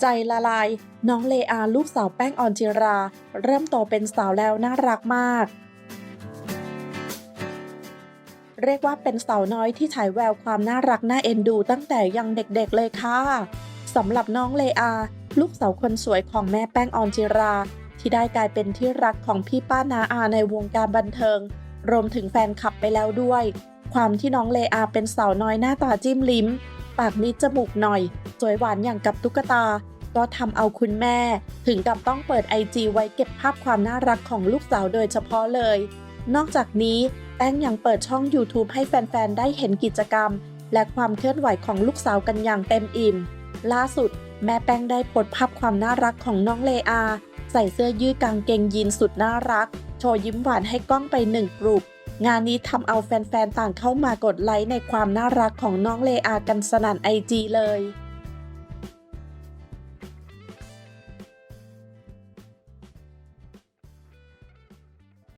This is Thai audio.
ใจละลาย น้องเลอาลูกสาวแป้งออนจิรา เริ่มโตเป็นสาวแล้วน่ารักมาก เรียกว่าเป็นสาวน้อยที่ฉายแววความน่ารักน่าเอ็นดูตั้งแต่ยังเด็กๆเลยค่ะสำหรับน้องเลอา ลูกสาวคนสวยของแม่แป้งออนจิรา ที่ได้กลายเป็นที่รักของพี่ป้านาอาในวงการบันเทิง รวมถึงแฟนคลับไปแล้วด้วย ความที่น้องเลอาเป็นสาวน้อยหน้าตาจิ้มลิ้ม ปากนิดจมูกหน่อย สวยหวานอย่างกับตุ๊กตา ก็ทำเอาคุณแม่ ถึงกับต้องเปิดไอจีไว้เก็บภาพความน่ารักของลูกสาวโดยเฉพาะเลย นอกจากนี้แป้งยังเปิดช่อง YouTube ให้แฟน ๆ ได้เห็นกิจกรรม และความเคลื่อนไหวของลูกสาวกันอย่างเต็มอิ่ม ล่าสุด แม่แป้งได้โพสภาพความน่ารักของน้องเลอา ใส่เสื้อยืดกางเกงยีนสุดน่ารัก โชว์ยิ้มหวานให้กล้องไปหนึ่งกลุ่มงานนี้ทำเอาแฟนๆ ต่างเข้ามากดไลค์ในความน่ารักของน้องเลอากันสนั่นไอจีเลย